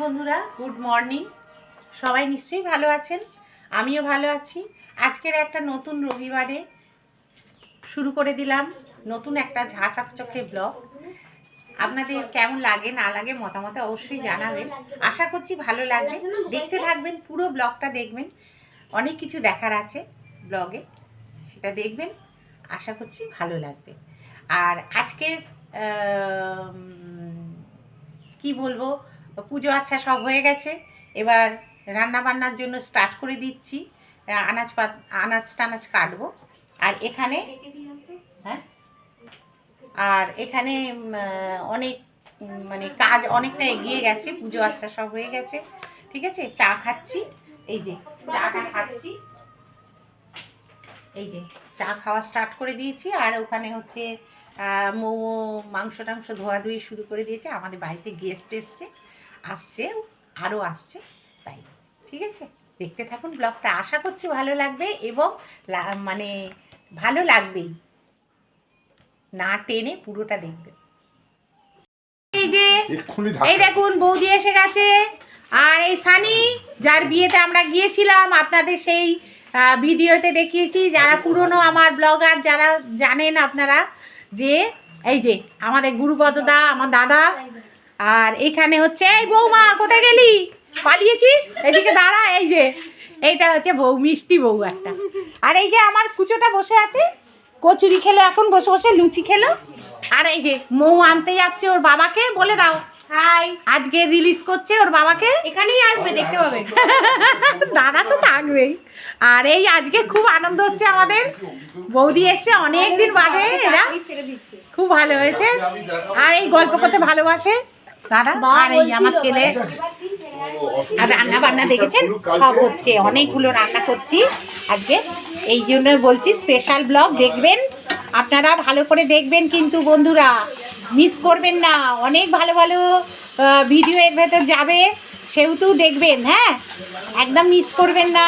বন্ধুরা good morning সবাই নিশ্চয়ই ভালো আছেন? আমিও ভালো আছি। আজকের একটা নতুন রবিবারে শুরু করে দিলাম নতুন একটা ঝা চকচকে ব্লগ আপনাদের কেমন লাগে, না লাগে মতামত অবশ্যই জানাবেন। আশা করছি ভালো লাগবে। দেখতে থাকবেন, পুরো ব্লগটা দেখবেন। অনেক কিছু দেখার আছে ব্লগে সেটা দেখবেন। আশা করছি ভালো লাগবে। আর আজকে কি বলব? পুজো আচ্ছা সব হয়ে গেছে। এবার রান্না বান্নার জন্য স্টার্ট করে দিচ্ছি। আনাজ পাত আনাজ টানাজ কাটবো। আর এখানে হ্যাঁ? আর এখানে অনেক মানে কাজ অনেকটা এগিয়ে গেছে। পুজো আচ্ছা সব হয়ে গেছে। ঠিক আছে? চা খাচ্ছি। এই যে চাটা খাচ্ছি। এই যে, চা খাওয়া স্টার্ট করে দিয়েছি। আর ওখানে হচ্ছে মোমো, মাংস টাংস ধোয়াধুয়ি শুরু করে দিয়েছে। আমাদের বাড়িতে গেস্ট এসছে। আসছে আরও আসছে তাই। ঠিক আছে? দেখতে থাকুন ব্লগটা আশা করছি ভালো লাগবে এবং মানে ভালো লাগবেই। না টেনে পুরোটা দেখবে। এই যে এই দেখুন বৌদি এসে গেছে। আর এই সানি যার বিয়েতে আমরা গিয়েছিলাম আপনাদের সেই ভিডিওতে দেখিয়েছি যারা পুরনো আমার ব্লগার যারা জানেন আপনারা যে এই যে আমাদের গুরুপদদা আমার দাদা আর এখানে হচ্ছে এই বৌমা কোথায় গেলি? পালিয়েছিস? এদিকে দাঁড়া এই যে এইটা হচ্ছে বউ মিষ্টি বউ একটা। আর এই যে আমার কুচোটা বসে আছে কচুরি খেলো এখন বসে বসে লুচি খেলো। আর এই যে মৌ আনতে যাচ্ছে ওর বাবাকে বলে দাও। হাই। আজকে রিলিজ করছে ওর বাবাকে। এখানেই আসবে দেখতে পাবে। দাদা তো থাকবেই। আর এই আজকে খুব আনন্দ হচ্ছে আমাদের। বৌদি এসছে অনেক দিন বাদে এরা খুব ভালো হয়েছে। আর এই গল্প করতে ভালোবাসে। দাদা মা আর এই আমার ছেলে। আর রান্না বান্না দেখেছেন? সব হচ্ছে অনেকগুলো রান্না করছি আজকে। এই জন্য বলছি স্পেশাল ব্লগ দেখবেন। আপনারা ভালো করে দেখবেন কিন্তু বন্ধুরা। মিস করবেন না। অনেক ভালো ভালো ভিডিও এর ভেতর যাবে। সেহেতু দেখবেন হ্যাঁ? একদম মিস করবেন না।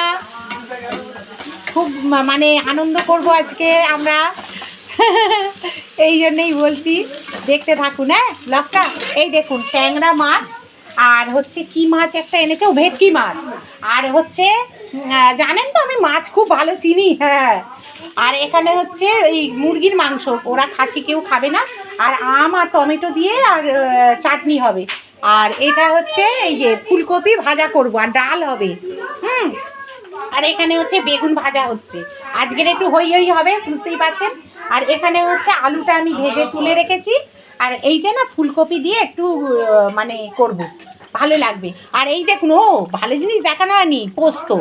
খুব মানে আনন্দ করব আজকে আমরা। এই জন্যই বলছি, দেখতে থাকুন হ্যাঁ? ব্লগটা এই দেখুন, ট্যাংরা মাছ, আর হচ্ছে কি মাছ একটা এনেছে? ও, ভেটকি মাছ। আর হচ্ছে জানেন তো আমি মাছ খুব ভালো চিনি হ্যাঁ। আর এখানে হচ্ছে এই মুরগির মাংস, ওরা খাসি কেউ খাবে না। আর আম আর টমেটো দিয়ে আর চাটনি হবে। আর এটা হচ্ছে এই যে ফুলকপি ভাজা করব, আর ডাল হবে, হুম। আর এখানে হচ্ছে বেগুন ভাজা হচ্ছে। আজকের একটু হই হই হবে, বুঝতেই পারছেন? আর এখানে হচ্ছে আলুটা আমি ভেজে তুলে রেখেছি। আর এইটা না ফুলকপি দিয়ে একটু মানে করব। ভালো লাগবে। আর এই দেখুন, ও, ভালো জিনিস দেখানো হয়নি, পোস্ত।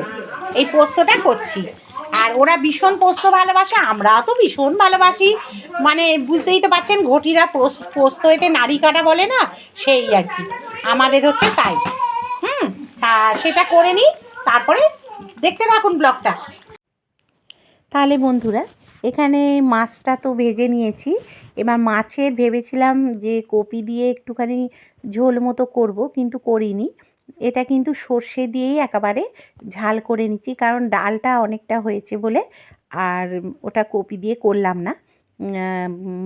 এই পোস্তটা করছি। আর ওরা ভীষণ পোস্ত ভালোবাসে আমরা তো ভীষণ ভালোবাসি। মানে বুঝতেই তো পারছেন ঘটিরা পোস- পোস্ত এতে নারী কাটা বলে না, সেই আর কি। আমাদের হচ্ছে তাই। হুম, তা সেটা করে নিই, তারপরে দেখতে থাকুন ব্লগটা। তাহলে বন্ধুরা এখানে মাছটা তো ভেজে নিয়েছি। এবার মাছের ভেবেছিলাম যে কপি দিয়ে একটুখানি ঝোল মতো করব, কিন্তু করিনি। এটা কিন্তু সর্ষে দিয়েই একেবারে ঝাল করে নিচ্ছি, কারণ ডালটা অনেকটা হয়েছে বলে আর ওটা কপি দিয়ে করলাম না।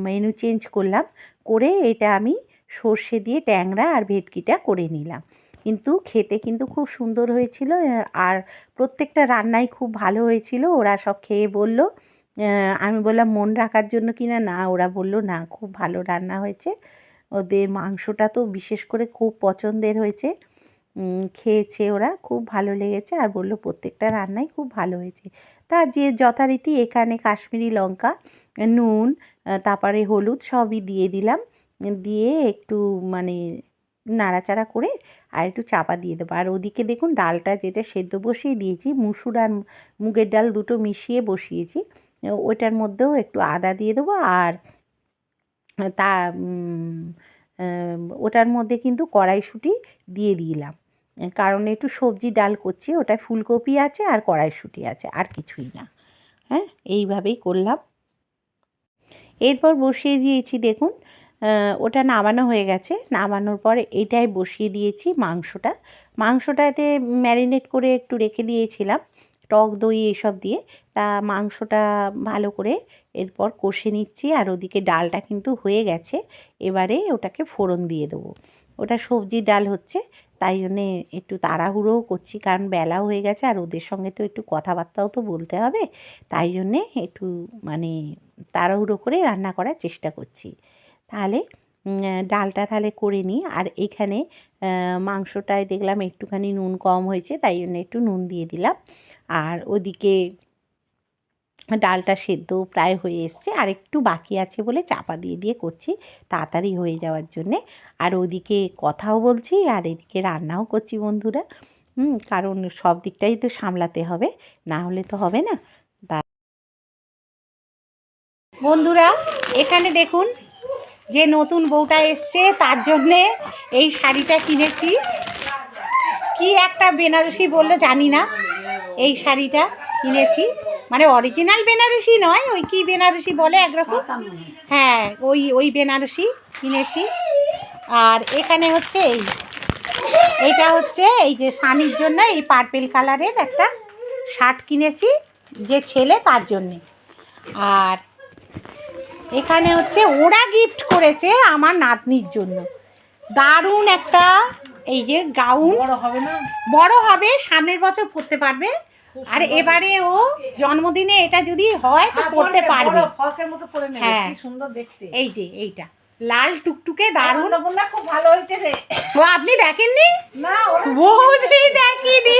মেনু চেঞ্জ করলাম, করে এটা আমি সর্ষে দিয়ে ট্যাংরা আর ভেটকিটা করে নিলাম। কিন্তু খেতে কিন্তু খুব সুন্দর হয়েছিল, আর প্রত্যেকটা রান্নাই খুব ভালো হয়েছিল, ওরা সব খেয়ে বলল আমি বললাম, মন রাখার জন্য কিনা না? ওরা বলল, না, খুব ভালো রান্না হয়েছে। ওদের মাংসটা তো বিশেষ করে খুব পছন্দের হয়েছে। খেয়েছে ওরা, খুব ভালো লেগেছে। আর বলল, প্রত্যেকটা রান্নাই খুব ভালো হয়েছে। তা যে যথারীতি এখানে কাশ্মীরি লঙ্কা, নুন তারপরে হলুদ সবই দিয়ে দিলাম। দিয়ে একটু মানে নাড়াচাড়া করে আর একটু চাপা দিয়ে দেবো। আর ওদিকে দেখুন, ডালটা যেটা সেদ্ধ বসিয়ে দিয়েছি, মুসুর আর মুগের ডাল দুটো মিশিয়ে বসিয়েছি। ওইটার মধ্যেও একটু আদা দিয়ে দেবো আর তা ওটার মধ্যে কিন্তু কড়াইশুঁটি দিয়ে দিলাম। কারণ একটু সবজি ডাল করছি, ওটায় ফুলকপি আছে আর কড়াইশুঁটি আছে, আর কিছুই না। হ্যাঁ এইভাবেই করলাম। এরপর বসিয়ে দিয়েছি, দেখুন ওটা নামানো হয়ে গেছে। নামানোর পরে এটাই বসিয়ে দিয়েছি মাংসটা। মাংসটাতে ম্যারিনেট করে একটু রেখে দিয়েছিলাম। টক দই এসব দিয়ে তা মাংসটা ভালো করে এরপর কষে নিচ্ছি আর ওদিকে ডালটা কিন্তু হয়ে গেছে। এবারে ওটাকে ফোড়ন দিয়ে দেবো। ওটা সবজি ডাল হচ্ছে, তাই জন্যে একটু তাড়াহুড়োও করছি কারণ বেলাও হয়ে গেছে আর ওদের সঙ্গে তো একটু কথাবার্তাও তো বলতে হবে। তাই জন্যে একটু মানে তাড়াহুড়ো করে রান্না করার চেষ্টা করছি। তাহলে ডালটা তাহলে করে নিই। আর এখানে মাংসটায় দেখলাম একটুখানি নুন কম হয়েছে, তাই জন্য একটু নুন দিয়ে দিলাম। আর ওদিকে ডালটা সেদ্ধ প্রায় হয়ে এসছে। আর একটু বাকি আছে বলে চাপা দিয়ে দিয়ে করছি তাড়াতাড়ি হয়ে যাওয়ার জন্যে। আর ওদিকে কথাও বলছি আর এদিকে রান্নাও করছি বন্ধুরা। হুম, কারণ সব দিকটাই তো সামলাতে হবে, না হলে তো হবে না। বন্ধুরা, এখানে দেখুন যে নতুন বউটা এসছে, তার জন্যে এই শাড়িটা কিনেছি। কি একটা বেনারসি বললে জানি না। এই শাড়িটা কিনেছি। মানে অরিজিনাল বেনারসি নয় ওই কি বেনারসি বলে একরকম? হ্যাঁ। ওই ওই বেনারসি কিনেছি। আর এখানে হচ্ছে এই এটা হচ্ছে এই যে সানির জন্য এই পার্পেল কালারের একটা শার্ট কিনেছি যে ছেলে তার জন্যে। আর এখানে হচ্ছে ওরা গিফট করেছে আমার নাতনির জন্য। দারুণ একটা এই যে গাউন বড় হবে না? বড় হবে সামনের বছর পরতে পারবে। আর এবারে ও জন্মদিনে এটা যদি হয় তো হ্যাঁ, পরতে পারবে। বড়, ফ্রকের মতো পরে নেবে হ্যাঁ। কি সুন্দর দেখতে। এই যে এইটা। লাল টুকটুকে দারুণ। অন্নপূর্ণা খুব ভালো হয়েছে রে। ও আপনি দেখেননি? না বহুদিন দেখিনি।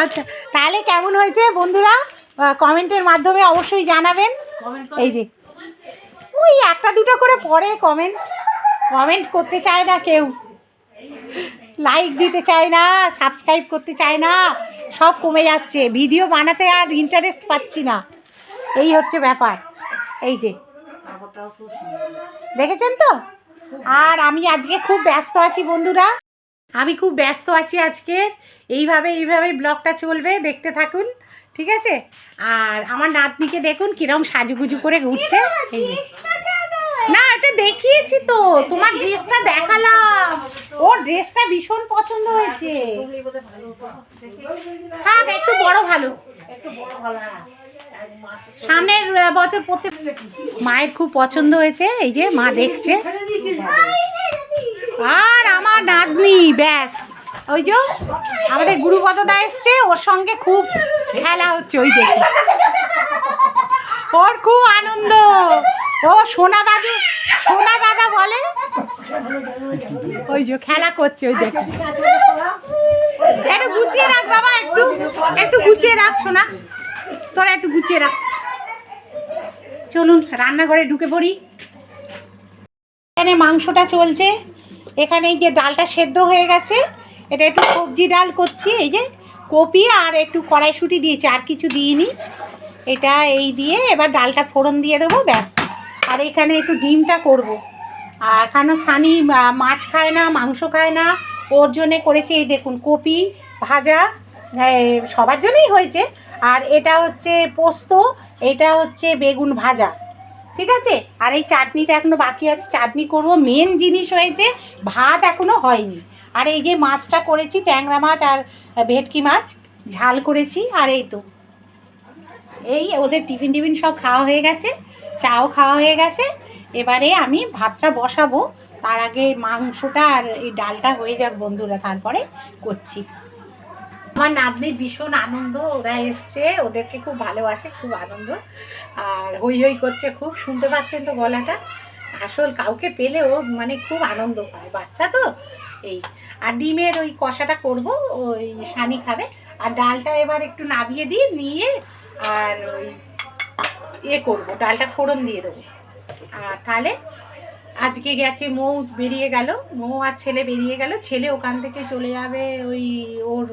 আচ্ছা তাহলে কেমন হয়েছে বন্ধুরা? কমেন্টের মাধ্যমে অবশ্যই জানাবেন। এই যে ওই একটা দুটো করে পড়ে কমেন্ট। কমেন্ট করতে চায় না কেউ। লাইক দিতে চায় না সাবস্ক্রাইব করতে চায় না, সব কমে যাচ্ছে। ভিডিও বানাতে আর ইন্টারেস্ট পাচ্ছি না। এই হচ্ছে ব্যাপার। এই যে। দেখেছেন তো? আর আমি আজকে খুব ব্যস্ত আছি বন্ধুরা। আমি খুব ব্যস্ত আছি আজকে। এইভাবে এইভাবে ব্লগটা চলবে, দেখতে থাকুন, ঠিক আছে? আর আমার নাতনিকে দেখুন কিরম সাজুগুজু করে ঘুরছে। এই। না এটা দেখিয়েছি তো। তোমার ড্রেসটা দেখালাম। ওর ড্রেসটা ভীষণ পছন্দ হয়েছে। হতো। দেখি। থাক একটু বড় ভালো। হ্যাঁ। সামনের বছর পড়তে মায়ের খুব পছন্দ হয়েছে। এই যে মা দেখছে। আর আমার নাতনি ব্যাস। ওই যে আমাদের গুরুপদদা এসছে ওর সঙ্গে খুব খেলা হচ্ছে ওই দেখে। ওর খুব আনন্দ। ও সোনা দাদু, সোনা দাদা বলে? ওই যে খেলা করছে, ওই দেখে। একটু গুছিয়ে রাখ বাবা, একটু একটু গুছিয়ে রাখ সোনা। তোরা একটু গুছিয়ে রাখ। চলুন, রান্নাঘরে ঢুকে পড়ি। এখানে মাংসটা চলছে। এখানে যে ডালটা সেদ্ধ হয়ে গেছে। এটা একটু সবজি ডাল করছি, এই যে কপি আর একটু কড়াইশুঁটি দিয়েছি, আর কিছু দিইনি। এটা এই দিয়ে এবার ডালটা ফোড়ন দিয়ে দেবো ব্যাস। আর এখানে একটু ডিমটা করব। আর কেন আহ, মাছ খায় না মাংস খায় না ওর জন্যে করেছি এই দেখুন কপি ভাজা সবার জন্যই হয়েছে। আর এটা হচ্ছে পোস্ত এটা হচ্ছে বেগুন ভাজা ঠিক আছে? আর এই চাটনিটা এখনও বাকি আছে চাটনি করব। মেন জিনিস হয়েছে ভাত এখনও হয়নি। আর এই যে মাছটা করেছি ট্যাংরা মাছ আর ভেটকি মাছ ঝাল করেছি আর এই তো। এই ওদের টিফিন টিফিন সব খাওয়া হয়ে গেছে, চাও খাওয়া হয়ে গেছে। এবারে আমি ভাতটা বসাবো, তার আগে মাংসটা আর এই ডালটা হয়ে যাক বন্ধুরা, তারপরে করছি। আমার নাতনির ভীষণ আনন্দ, ওরা এসছে, ওদেরকে খুব ভালোবাসে, খুব আনন্দ। আর হই হই করছে, খুব শুনতে পাচ্ছেন তো গলাটা। আসল কাউকে পেলে ও মানে খুব আনন্দ পায়, বাচ্চা তো? এই, আর ডিমের ওই কষাটা করব, ওই সানি খাবে। আর ডালটা এবার একটু নাবিয়ে দিই নিয়ে আর ওই ইয়ে করব, ডালটা ফোড়ন দিয়ে দেবো। আর তাহলে আজকে গেছে মৌ বেরিয়ে গেল, মৌ আর ছেলে বেরিয়ে গেল। ছেলে ওখান থেকে চলে যাবে, ওই ওর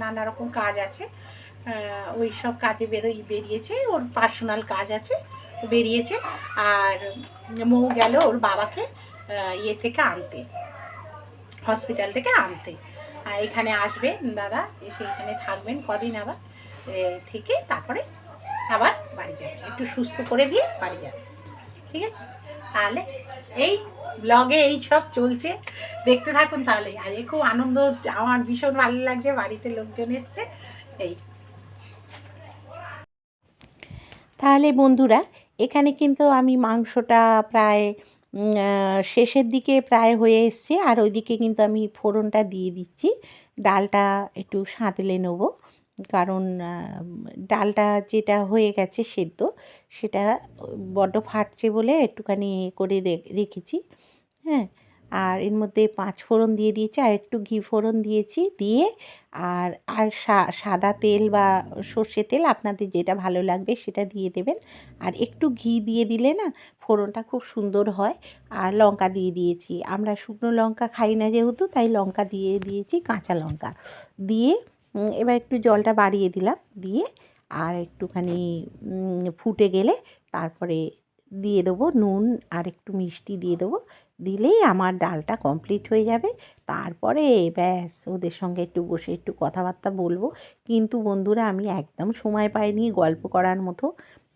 নানা রকম কাজ আছে। ওই সব কাজে বেরোই বেরিয়েছে, ওর পার্সোনাল কাজ আছে, বেরিয়েছে। আর মৌ গেল ওর বাবাকে ইয়ে থেকে আনতে হসপিটাল থেকে আনতে। আর এখানে আসবে দাদা, এসে এখানে থাকবেন কদিন আবার? থেকে তারপরে আবার বাড়ি যাবে। একটু সুস্থ করে দিয়ে বাড়ি যাবে। ঠিক আছে? তাহলে এই ব্লগে এই সব চলছে। দেখতে থাকুন তাহলে। আজকে খুব আনন্দ, আমার ভীষণ ভালো লাগছে। বাড়িতে লোকজন এসছে। এই। তাহলে বন্ধুরা, এখানে কিন্তু আমি মাংসটা প্রায় শেষের দিকে প্রায় হয়ে এসছে। আর ওইদিকে কিন্তু আমি ফোড়নটা দিয়ে দিচ্ছি। ডালটা একটু সাঁতলে নেব। কারণ ডালটা যেটা হয়ে গেছে সেদ্ধ, সেটা বড্ড ফাটছে বলে একটুখানি করে রেখেছি হ্যাঁ। আর এর মধ্যে পাঁচ ফোড়ন দিয়ে দিয়েছি, আর একটু ঘি ফোড়ন দিয়েছি, দিয়ে আর আর সাদা তেল বা সর্ষে তেল আপনাদের যেটা ভালো লাগবে সেটা দিয়ে দেবেন। আর একটু ঘি দিয়ে দিলে না ফোড়নটা খুব সুন্দর হয়। আর লঙ্কা দিয়ে দিয়েছি। আমরা শুকনো লঙ্কা খাই না যেহেতু, তাই লঙ্কা দিয়ে দিয়েছি, কাঁচা লঙ্কা। দিয়ে এবার একটু জলটা বাড়িয়ে দিলাম, দিয়ে আর একটুখানি ফুটে গেলে তারপরে দিয়ে দেবো নুন আর একটু মিষ্টি দিয়ে দেবো, দিলেই আমার ডালটা কমপ্লিট হয়ে যাবে। তারপরে ব্যাস, ওদের সঙ্গে একটু বসে একটু কথাবার্তা বলব। কিন্তু বন্ধুরা, আমি একদম সময় পাইনি গল্প করার মতো।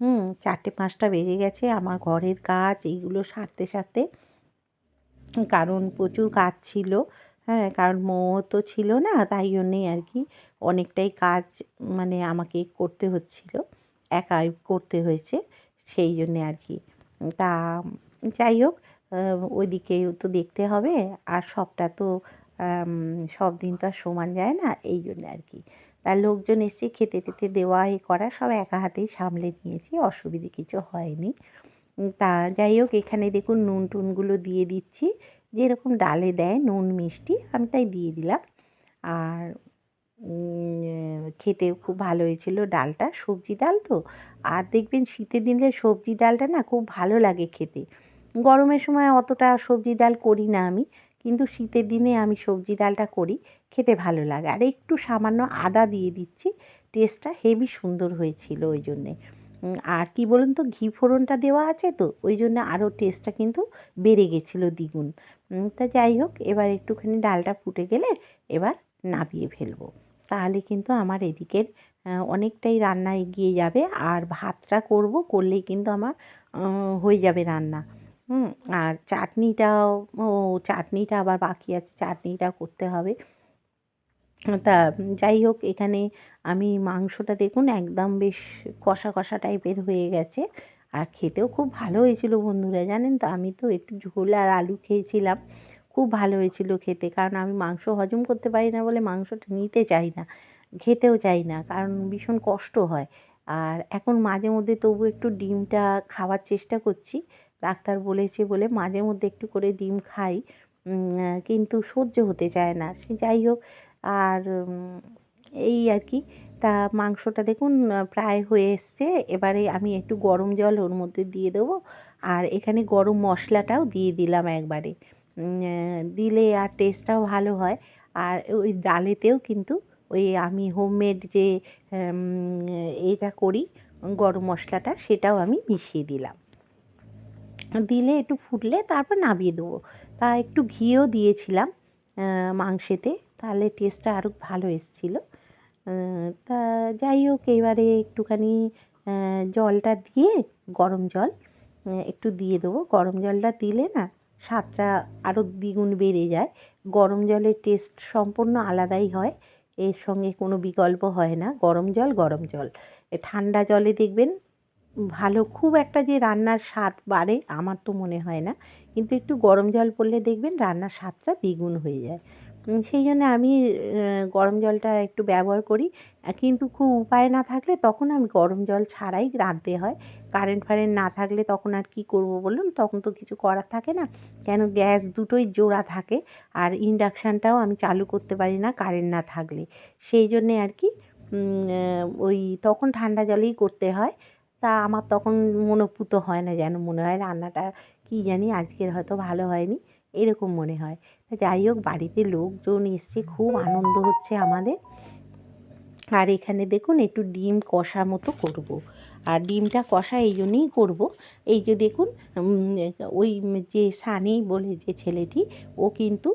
হুম, চারটে পাঁচটা বেজে গেছে, আমার ঘরের কাজ, এইগুলো সারতে সারতে কারণ প্রচুর কাজ ছিল। হ্যাঁ কারণ মৌ তো ছিল না, তাই জন্যেই আর কি অনেকটাই কাজ মানে আমাকে করতে হচ্ছিল, একাই করতে হয়েছে, সেই জন্যে আর কি। তা যাই হোক ওইদিকেও তো দেখতে হবে, আর সবটা তো সব দিন তো আর সমান যায় না, এই জন্য আর কি। তার লোকজন এসে খেতে টেতে দেওয়া এ করা সব একা হাতেই সামলে নিয়েছি, অসুবিধে কিছু হয়নি। তা যাই হোক, এখানে দেখুন নুন টুনগুলো দিয়ে দিচ্ছি যেরকম ডালে দেয় নুন, মিষ্টি, আমি তাই দিয়ে দিলাম। আর খেতেও খুব ভালো হয়েছিল ডালটা, সবজি ডাল তো। আর দেখবেন শীতের দিনে সবজি ডালটা না খুব ভালো লাগে খেতে। গরমের সময় অতটা সবজি ডাল করি না আমি, কিন্তু শীতের দিনে আমি সবজি ডালটা করি, খেতে ভালো লাগে। আর একটু সামান্য আদা দিয়ে দিচ্ছি, টেস্টটা হেভি সুন্দর হয়েছিল ওই জন্যে। আর কি বলুন তো, ঘি ফোড়নটা দেওয়া আছে তো, ওই জন্য আরও টেস্টটা কিন্তু বেড়ে গেছিল দ্বিগুণ। তা যাই হোক, এবার একটুখানি ডালটা ফুটে গেলে এবার নামিয়ে ফেলব। তাহলে কিন্তু আমার এদিকের অনেকটাই রান্না এগিয়ে যাবে। আর ভাতটা করব করলেই কিন্তু আমার হয়ে যাবে রান্না। আর চাটনিটাও, ও, চাটনিটা আবার বাকি আছে, চাটনিটা করতে হবে। তা যাই হোক, এখানে আমি মাংসটা দেখুন একদম বেশ কষা কষা টাইপের হয়ে গেছে। আর খেতেও খুব ভালো হয়েছিল বন্ধুরা, জানেন তো? আমি তো একটু ঝোল আর আলু খেয়েছিলাম, খুব ভালো হয়েছিল খেতে। কারণ আমি মাংস হজম করতে পারি না বলে মাংসটা নিতে চাই না, খেতেও চাই না, কারণ ভীষণ কষ্ট হয়। আর এখন মাঝে মধ্যে তবু একটু ডিমটা খাওয়ার চেষ্টা করছি, ডাক্তার বলেছে বলে মাঝে মধ্যে একটু করে ডিম খাই কিন্তু সহ্য হতে চায় না। সে যাই হোক, আর এই আর কি তা মাংসটা দেখুন প্রায় হয়ে এসছে। এবারে আমি একটু গরম জল ওর মধ্যে দিয়ে দেবো। আর এখানে গরম মশলাটাও দিয়ে দিলাম একবারে। দিলে আর টেস্টটাও ভালো হয়। আর ওই ডালেতেও কিন্তু ওই আমি হোমমেড যে এটা করি, গরম মশলাটা, সেটাও আমি মিশিয়ে দিলাম। দিলে একটু ফুটলে তারপর নামিয়ে দেবো। তা একটু ঘিও দিয়েছিলাম মাংসেতে। তাহলে টেস্টটা আরও ভালো এসেছিল। তা যাই হোক, এবারে একটুখানি জলটা দিয়ে, গরম জল একটু দিয়ে দেবো। গরম জলটা দিলে না, স্বাদটা আরও দ্বিগুণ বেড়ে যায়। গরম জলের টেস্ট সম্পূর্ণ আলাদাই হয়। এর সঙ্গে কোনো বিকল্প হয় না। গরম জল গরম জল। ঠান্ডা জলে দেখবেন, ভালো খুব একটা যে রান্নার স্বাদ বাড়ে, আমার তো মনে হয় না। কিন্তু একটু গরম জল পড়লে দেখবেন, রান্নার স্বাদটা দ্বিগুণ হয়ে যায়। সেই জন্য আমি গরম জলটা একটু ব্যবহার করি। কিন্তু খুব উপায় না থাকলে তখন আমি গরম জল ছাড়াই রাঁধতে হয়। কারেন্ট ফারেন্ট না থাকলে তখন আর কি করব বলুন? তখন তো কিছু করার থাকে না। কেন গ্যাস দুটোই জোড়া থাকে আর ইন্ডাকশানটাও আমি চালু করতে পারি না কারেন্ট না থাকলে। সেই জন্যে আর কি ওই তখন ঠান্ডা জলেই করতে হয়। তা আমার তখন মনোপুত হয় না যেন। মনে হয় রান্নাটা কী জানি আজকের হয়তো ভালো হয়নি। এরকম মনে হয়। যাই হোক বাড়িতে লোকজন এসছে খুব আনন্দ হচ্ছে আমাদের। আর এখানে দেখুন, একটু ডিম কষা মতো করব। আর ডিমটা কষা এই জন্যেই করব। এই যে দেখুন ওই যে সানি বলে যে ছেলেটি, ও কিন্তু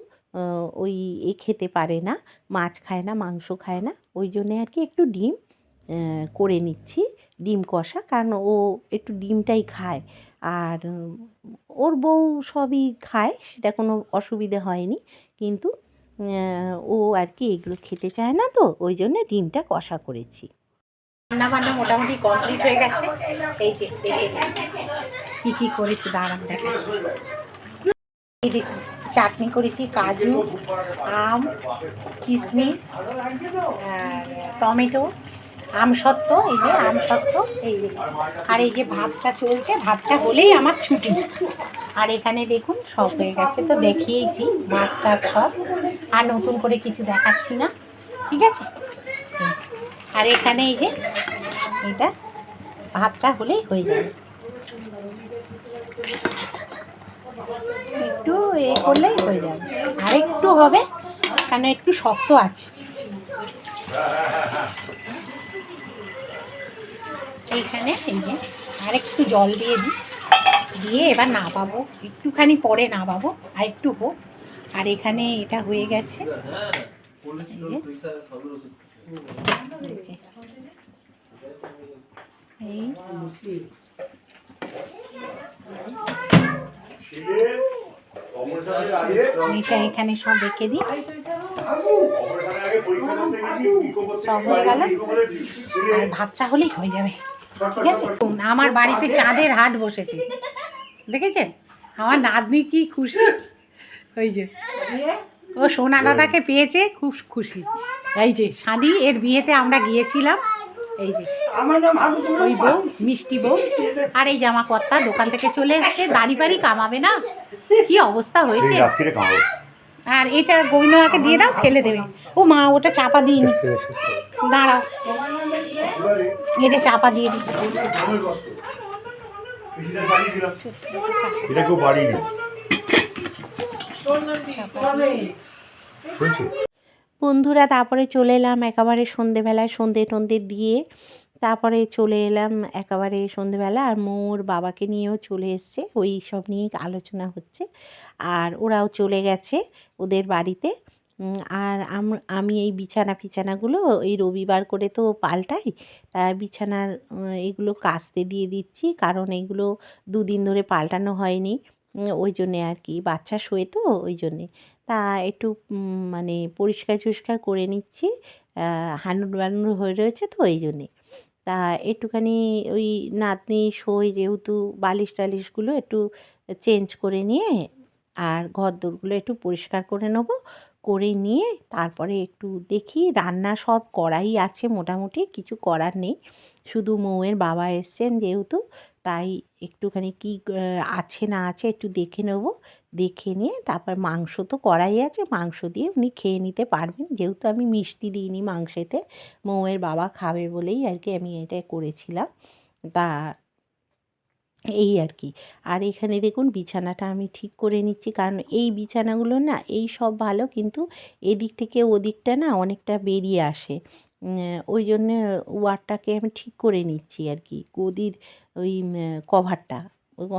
ওই এ খেতে পারে না, মাছ খায় না, মাংস খায় না। ওই জন্যে আর কি একটু ডিম করে নিচ্ছি, ডিম কষা। কারণ ও একটু ডিমটাই খায়। আর ওর বউ সবই খায়, সেটা কোনো অসুবিধে হয়নি। কিন্তু ও আর কি এগুলো খেতে চায় না তো, ওই জন্য ডিমটা কষা করেছি। রান্না বান্না মোটামুটি কমপ্লিট হয়ে গেছে। এই যে। কি কি করেছি, দাঁড়ান দেখাচ্ছি। চাটনি করেছি, কাজু, আম, কিশমিশ টমেটো আম সত্ত্ব, এই যে আম সত্ত্ব, এই দেখুন আর এই যে ভাতটা চলছে, ভাতটা হলেই আমার ছুটি। আর এখানে দেখুন, সব হয়ে গেছে তো দেখিয়েছি, মাছ টাছ সব। আর নতুন করে কিছু দেখাচ্ছি না, ঠিক আছে? আর এখানে এই যে, এটা ভাতটা হলেই হয়ে যাবে। একটু এ করলেই হয়ে যাবে। আর একটু হবে, কেন একটু শক্ত আছে। এইখানে, এই যে, আর একটু জল দিয়ে দিই। দিয়ে এবার না পাবো একটুখানি পরে না পাবো আর একটু হোক। আর এখানে এটা হয়ে গেছে। এটা এখানে সব রেখে দিই। সব হয়ে গেল। আর ভাতটা হলেই হয়ে যাবে। ঠিক আছে আমার বাড়িতে চাঁদের হাট বসেছে। দেখেছেন? আমার নাতনি কি খুশি। ওই যে। ও সোনা দাদাকে পেয়েছে খুব খুশি। এই যে শানি এর বিয়েতে আমরা গিয়েছিলাম। এই যে ওই বউ মিষ্টি বউ। আর এই জামা কর্তা দোকান থেকে চলে এসছে। দাড়ি বাড়ি কামাবে না? কি অবস্থা হয়েছে? আর এটা গোবিন্দমাকে দিয়ে দাও ফেলে দেবে। ও মা ওটা চাপা দিইনি। দাঁড়াও। এটা চাপা দিয়ে দিই এটা কেউ চাপা বন্ধুরা তারপরে চলে এলাম একেবারে সন্ধেবেলায় সন্ধে টন্ধে দিয়ে তারপরে চলে এলাম একেবারে সন্ধেবেলা আর মোর বাবাকে নিয়েও চলে এসছে। ওই সব নিয়ে আলোচনা হচ্ছে। আর ওরাও চলে গেছে ওদের বাড়িতে। আর আম- এই বিছানা ফিছানাগুলো এই রবিবার করে তো পাল্টাই। বিছানার এগুলো কাস্তে দিয়ে দিচ্ছি, কারণ এগুলো দুদিন ধরে পাল্টানো হয়নি। ওই জন্যে আর কি, বাচ্চা শোয়ে তো ওই জন্যে। তা একটু মানে পরিষ্কার টরিষ্কার করে নিচ্ছি হানুর বানুর হয়ে রয়েছে তো এই জন্যে। তা একটুখানি ওই নাতনি শোয় যেহেতু বালিশ টালিশগুলো একটু চেঞ্জ করে নিয়ে, আর ঘর দোরগুলো একটু পরিষ্কার করে নেব। করে নিয়ে তারপরে একটু দেখি রান্না সব করাই আছে মোটামুটি, কিছু করার নেই। শুধু মৌয়ের বাবা এসছেন যেহেতু, তাই একটুখানি কি আছে না আছে একটু দেখে নেব। দেখে নিয়ে তারপর মাংস তো করাই আছে, মাংস দিয়ে উনি খেয়ে নিতে পারবেন। যেহেতু আমি মিষ্টি দিইনি মাংসেতে, মৌয়ের বাবা খাবে বলেই আর কি আমি এটা করেছিলাম। তা এই আর কি। আর এখানে দেখুন বিছানাটা আমি ঠিক করে নিচ্ছি। কারণ এই বিছানাগুলো না, এই সব ভালো কিন্তু এদিক থেকে ওদিকটা না অনেকটা বেরিয়ে আসে। ওই জন্যে ওয়ারটাকে আমি ঠিক করে নিচ্ছি আর কি, গদির ওই কভারটা।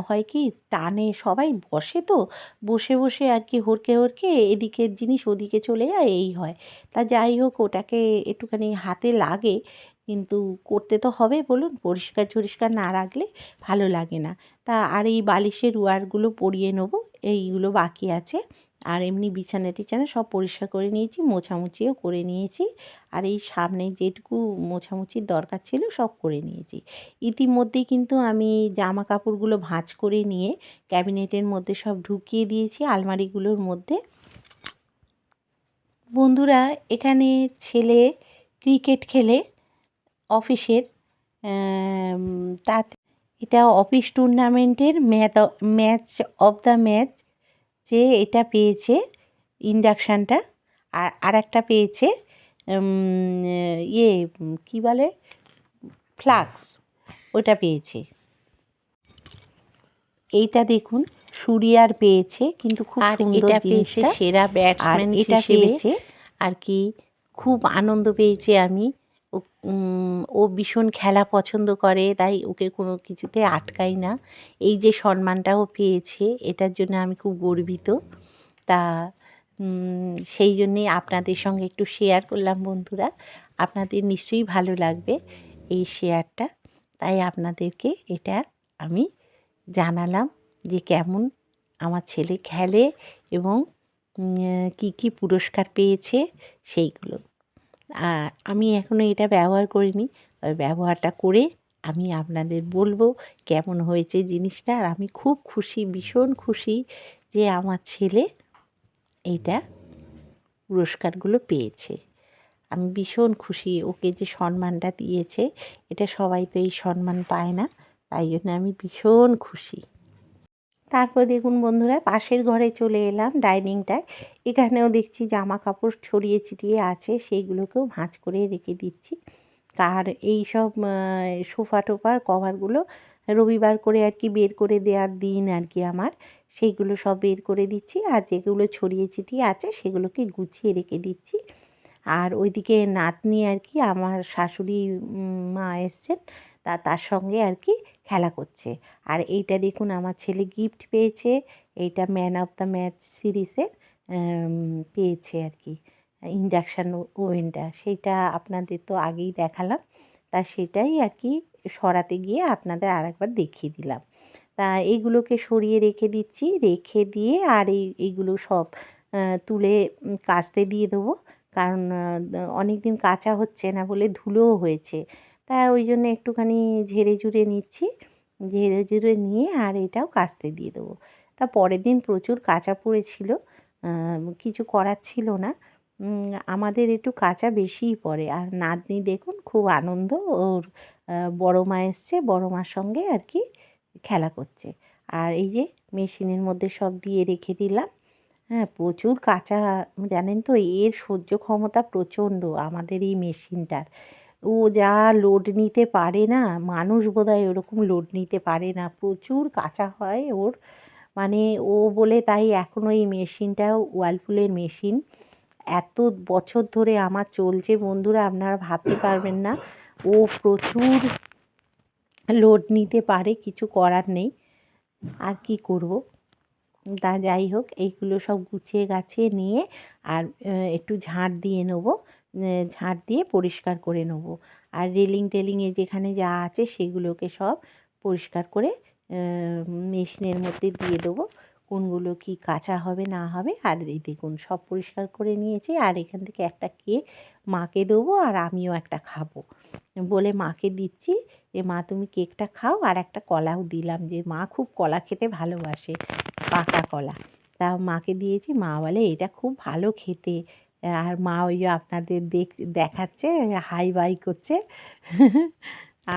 হয় কি টানে সবাই বসে তো, বসে বসে আর কি হরকে হরকে এদিকের জিনিস ওদিকে চলে যায়, এই হয়। তা যাই হোক, ওটাকে একটুখানি হাতে লাগে। কিন্তু করতে তো হবে বলুন, পরিষ্কার টরিষ্কার না রাখলে ভালো লাগে না। তা আর এই বালিশের ওয়ারগুলো পরিয়ে নেব, এইগুলো বাকি আছে। আর এমনি বিছানা টিছানা সব পরিষ্কার করে নিয়েছি, মোছামুছিও করে নিয়েছি। আর এই সামনে যেটুকু মোছামুছির দরকার ছিল সব করে নিয়েছি। ইতিমধ্যেই কিন্তু আমি জামা কাপড়গুলো ভাঁজ করে নিয়ে ক্যাবিনেটের মধ্যে সব ঢুকিয়ে দিয়েছি আলমারিগুলোর মধ্যে। বন্ধুরা, এখানে ছেলে ক্রিকেট খেলে অফিসের তাতে এটা অফিস টুর্নামেন্টের match match of the match যে এটা পেয়েছে ইন্ডাকশানটা আর আরেকটা পেয়েছে ইয়ে কী বলে? ফ্লাক্স ওটা পেয়েছে। এইটা দেখুন সুরিয়ার পেয়েছে কিন্তু খুব আর সুন্দর এটা পেয়েছে সেরা আর ব্যাটসম্যান এটা পেয়েছে আর কি খুব আনন্দ পেয়েছে আমি। ও ও ভীষণ খেলা পছন্দ করে তাই ওকে কোনো কিছুতে আটকাই না। এই যে সম্মানটাও পেয়েছে এটার জন্য আমি খুব গর্বিত। তা সেই জন্যে আপনাদের সঙ্গে একটু শেয়ার করলাম বন্ধুরা। আপনাদের নিশ্চয়ই ভালো লাগবে এই শেয়ারটা তাই আপনাদেরকে এটা আমি জানালাম যে কেমন আমার ছেলে খেলে এবং কী কী পুরস্কার পেয়েছে সেইগুলো। আমি এখনও এটা ব্যবহার করিনি। তবে ব্যবহারটা করে আমি আপনাদের বলব কেমন হয়েছে জিনিসটা। আর আমি খুব খুশি, ভীষণ খুশি যে আমার ছেলে এইটা পুরস্কারগুলো পেয়েছে। আমি ভীষণ খুশি, ওকে যে সম্মানটা দিয়েছে, এটা সবাই তো এই সম্মান পায় না। তাই জন্য আমি ভীষণ খুশি। তারপর দেখুন বন্ধুরা, পাশের ঘরে চলে এলাম ডাইনিংটায়। এখানেও দেখছি জামা কাপড় ছড়িয়ে ছিটিয়ে আছে, সেইগুলোকেও ভাঁজ করে রেখে দিচ্ছি। আর এই সব সোফা টোফার কভারগুলো রবিবার করে আর কি বের করে দেওয়ার দিন আর কি আমার। সেইগুলো সব বের করে দিচ্ছি আর যেগুলো ছড়িয়ে ছিটিয়ে আছে সেগুলোকে গুছিয়ে রেখে দিচ্ছি। আর ওইদিকে নাতনি আর কি, আমার শাশুড়ি মা এসছেন। তা তার সঙ্গে আর কি খেলা করছে। আর এইটা দেখুন আমার ছেলে গিফট পেয়েছে। এইটা ম্যান অফ দ্য ম্যাচ সিরিজের পেয়েছে আর কি। ইন্ডাকশান ওভেনটা সেইটা আপনাদের তো আগেই দেখালাম। তা সেটাই আর কি সরাতে গিয়ে আপনাদের আরেকবার দেখিয়ে দিলাম। তা এইগুলোকে সরিয়ে রেখে দিচ্ছি। রেখে দিয়ে আর এই, এইগুলো সব তুলে কাচতে দিয়ে দেবো। কারণ অনেক দিন কাঁচা হচ্ছে না বলে ধুলোও হয়েছে। তা ওই জন্য একটুখানি ঝেড়ে ঝুড়ে নিচ্ছি। ঝেড়ে ঝুড়ে নিয়ে আর এটাও কাচতে দিয়ে দেবো। তা পরের দিন প্রচুর কাঁচা পড়েছিল কিছু করার ছিল না। আমাদের একটু কাঁচা বেশিই পড়ে। আর নাতনি দেখুন খুব আনন্দ, ওর বড় মা এসছে, বড় মার সঙ্গে আর কি খেলা করছে। আর এই যে মেশিনের মধ্যে সব দিয়ে রেখে দিলাম। হ্যাঁ প্রচুর কাঁচা, জানেন তো, এর সহ্য ক্ষমতা প্রচণ্ড আমাদের এই মেশিনটার। ও যা লোড নিতে পারে না, মানুষ বোধহয় ওরকম লোড নিতে পারে না। প্রচুর কাঁচা হয় ওর। মানে ও বলে তাই এখন ওই মেশিনটাও ওয়ালপুলের মেশিন। এত বছর ধরে আমার চলছে বন্ধুরা, আপনারা ভাবতে পারবেন না। ও প্রচুর লোড নিতে পারে, কিছু করার নেই। আর কি করব? তা যাই হোক, এইগুলো সব গুছিয়ে গাছিয়ে নিয়ে আর একটু ঝাঁট দিয়ে নেব। ঝাঁট দিয়ে পরিষ্কার করে নেব। আর রেলিং টেলিংয়ে যেখানে যা আছে সেগুলোকে সব পরিষ্কার করে মেশিনের মধ্যে দিয়ে দেবো। কোনগুলো কি কাঁচা হবে না হবে। আর এই দেখুন, সব পরিষ্কার করে নিয়েছি। আর এখান থেকে একটা কেক মাকে দেবো আর আমিও একটা খাব। বলে মাকে দিচ্ছি যে, মা, তুমি কেকটা খাও আর একটা কলাও দিলাম। যে, মা খুব কলা খেতে ভালোবাসে, পাকা কলা। তা মাকে দিয়েছি। মা বলে, এটা খুব ভালো খেতে। আর মা ওই আপনাদের দেখ, দেখাচ্ছে, হাই বাই করছে।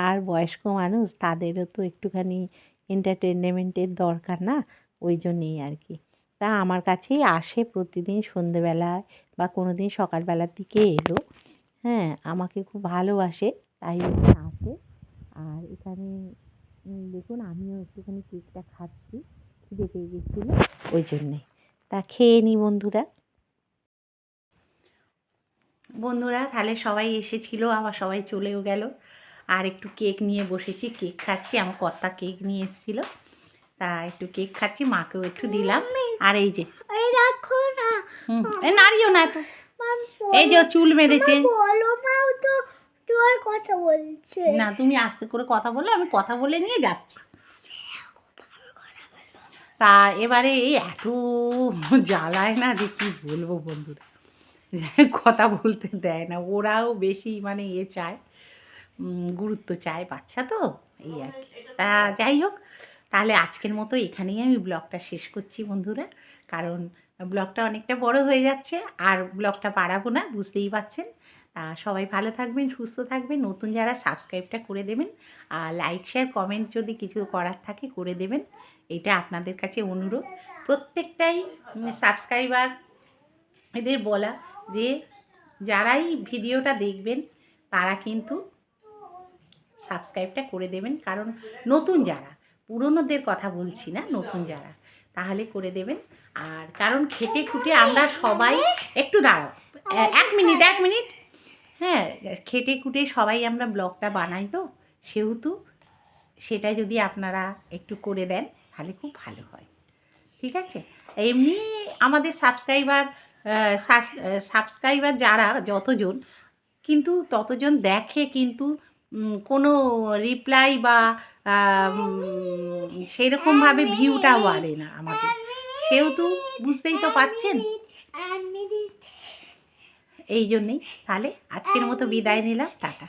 আর বয়স্ক মানুষ, তাদেরও তো একটুখানি এন্টারটেনমেন্টের দরকার না? ওই জন্যেই আর কি। তা আমার কাছেই আসে প্রতিদিন সন্ধেবেলায় বা কোনো দিন সকালবেলার দিকে এলো। হ্যাঁ আমাকে খুব ভালোবাসে, তাই জন্য আসে। আর এখানে দেখুন, আমিও একটুখানি কেকটা খাচ্ছি। খিদে পেয়ে গেছিল, ওই জন্যে। তা খেয়ে নি বন্ধুরা। বন্ধুরা তাহলে সবাই এসেছিল আবার সবাই চলেও গেল। আর একটু কেক নিয়ে বসেছি কেক খাচ্ছি আমার কর্তা কেক নিয়ে এসেছিল। তা একটু কেক খাচ্ছি মাকেও একটু দিলাম। আর এই যে এই রাখো না। নাড়িও না তো। এই যে চুল কথা বলছে। না তুমি আস্তে করে কথা বলো আমি কথা বলে নিয়ে যাচ্ছি। তা এবারে এই এত জ্বালায় না যে কি বলব বন্ধুরা। কথা বলতে দেয় না। ওরাও বেশি মানে ইয়ে চায় গুরুত্ব চায় বাচ্চা তো, এই আর কি। তা যাই হোক, তাহলে আজকের মতো এখানেই আমি ব্লগটা শেষ করছি বন্ধুরা। কারণ ব্লগটা অনেকটা বড় হয়ে যাচ্ছে, আর ব্লগটা বাড়াবো না, বুঝতেই পারছেন। তা সবাই ভালো থাকবেন, সুস্থ থাকবেন, নতুন যারা সাবস্ক্রাইবটা করে দেবেন, আর লাইক শেয়ার কমেন্ট যদি কিছু করার থাকে করে দেবেন, এটা আপনাদের কাছে অনুরোধ। প্রত্যেকটাই সাবস্ক্রাইবার এদের বলা যে যারাই ভিডিওটা দেখবেন, তারা কিন্তু সাবস্ক্রাইবটা করে দেবেন। কারণ নতুন যারা, পুরনোদের কথা বলছি না, নতুন যারা, তাহলে করে দেবেন। আর কারণ খেটে খুঁটে আমরা সবাই একটু দাঁড়াও এক মিনিট এক মিনিট। হ্যাঁ খেটে খুঁটে সবাই আমরা ব্লগটা বানাই তো, সেহেতু সেটা যদি আপনারা একটু করে দেন, তাহলে খুব ভালো হয়। ঠিক আছে? এমনি আমাদের সাবস্ক্রাইবার সাবস্ক্রাইবার যারা যতজন কিন্তু ততজন দেখে কিন্তু কোনো রিপ্লাই বা সেরকমভাবে ভিউটাও বাড়ে না আমাদের। সেহেতু বুঝতেই তো পাচ্ছেন। এই জন্যেই তাহলে আজকের মতো বিদায় নিলাম। টাটা।